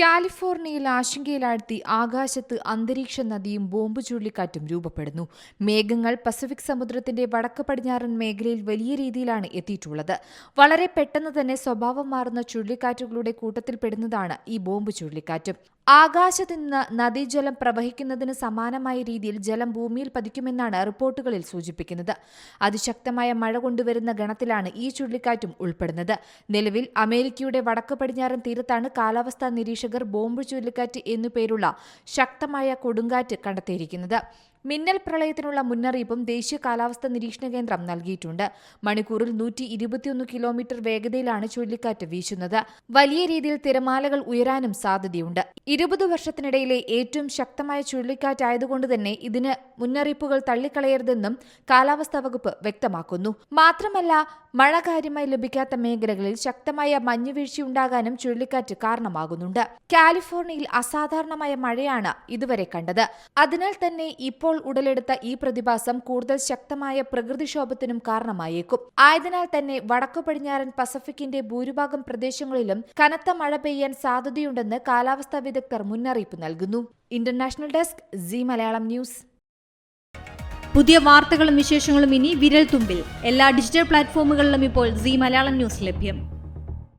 കാലിഫോർണിയയിൽ ആശങ്കയിലാഴ്ത്തി ആകാശത്ത് അന്തരീക്ഷ നദിയും ബോംബ് ചുഴലിക്കാറ്റും രൂപപ്പെടുന്നു. മേഘങ്ങൾ പസഫിക് സമുദ്രത്തിന്റെ വടക്ക് പടിഞ്ഞാറൻ മേഖലയിൽ വലിയ രീതിയിലാണ് എത്തിയിട്ടുള്ളത്. വളരെ പെട്ടെന്ന് തന്നെ സ്വഭാവം മാറുന്ന ചുഴലിക്കാറ്റുകളുടെ കൂട്ടത്തിൽപ്പെടുന്നതാണ് ഈ ബോംബ് ചുഴലിക്കാറ്റും. ആകാശത്ത് നിന്ന് നദീജലം പ്രവഹിക്കുന്നതിന് സമാനമായ രീതിയിൽ ജലം ഭൂമിയിൽ പതിക്കുമെന്നാണ് റിപ്പോർട്ടുകളിൽ സൂചിപ്പിക്കുന്നത്. അതിശക്തമായ മഴ കൊണ്ടുവരുന്ന ഗണത്തിലാണ് ഈ ചുഴലിക്കാറ്റും ഉൾപ്പെടുന്നത്. നിലവിൽ അമേരിക്കയുടെ വടക്ക് പടിഞ്ഞാറൻ തീരത്താണ് കാലാവസ്ഥാ നിരീക്ഷകർ ബോംബ് ചുഴലിക്കാറ്റ് എന്നുപേരുള്ള ശക്തമായ കൊടുങ്കാറ്റ് കണ്ടെത്തിയിരിക്കുന്നത്. മിന്നൽ പ്രളയത്തിനുള്ള മുന്നറിയിപ്പും ദേശീയ കാലാവസ്ഥാ നിരീക്ഷണ കേന്ദ്രം നൽകിയിട്ടുണ്ട്. മണിക്കൂറിൽ നൂറ്റി ഇരുപത്തിയൊന്ന് കിലോമീറ്റർ വേഗതയിലാണ് ചുഴലിക്കാറ്റ് വീശുന്നത്. വലിയ രീതിയിൽ തിരമാലകൾ ഉയരാനും സാധ്യതയുണ്ട്. ഇരുപത് വർഷത്തിനിടയിലെ ഏറ്റവും ശക്തമായ ചുഴലിക്കാറ്റായതുകൊണ്ട് തന്നെ ഇതിന് മുന്നറിയിപ്പുകൾ തള്ളിക്കളയരുതെന്നും കാലാവസ്ഥാ വകുപ്പ് വ്യക്തമാക്കുന്നു. മാത്രമല്ല മഴ കാര്യമായി ലഭിക്കാത്ത മേഖലകളിൽ ശക്തമായ മഞ്ഞുവീഴ്ചയുണ്ടാകാനും ചുഴലിക്കാറ്റ് കാരണമാകുന്നുണ്ട്. കാലിഫോർണിയയിൽ അസാധാരണമായ മഴയാണ് ഇതുവരെ കണ്ടത്. അതിനാൽ തന്നെ ഇപ്പോൾ ഉടലെടുത്ത ഈ പ്രതിഭാസം കൂടുതൽ ശക്തമായ പ്രകൃതിക്ഷോഭത്തിനും കാരണമായേക്കും. ആയതിനാൽ തന്നെ വടക്കു പടിഞ്ഞാറൻ പസഫിക്കിന്റെ ഭൂരിഭാഗം പ്രദേശങ്ങളിലും കനത്ത മഴ പെയ്യാൻ സാധ്യതയുണ്ടെന്ന് കാലാവസ്ഥാ വിദഗ്ധർ മുന്നറിയിപ്പ് നൽകുന്നു. International desk Zee Malayalam news. പുതിയ വാർത്തകളും വിശേഷങ്ങളും ഇനി വിരൽ തുമ്പിൽ എല്ലാ ഡിജിറ്റൽ പ്ലാറ്റ്ഫോമുകളിലും ഇപ്പോൾ സി മലയാളം ന്യൂസ് ലഭ്യം.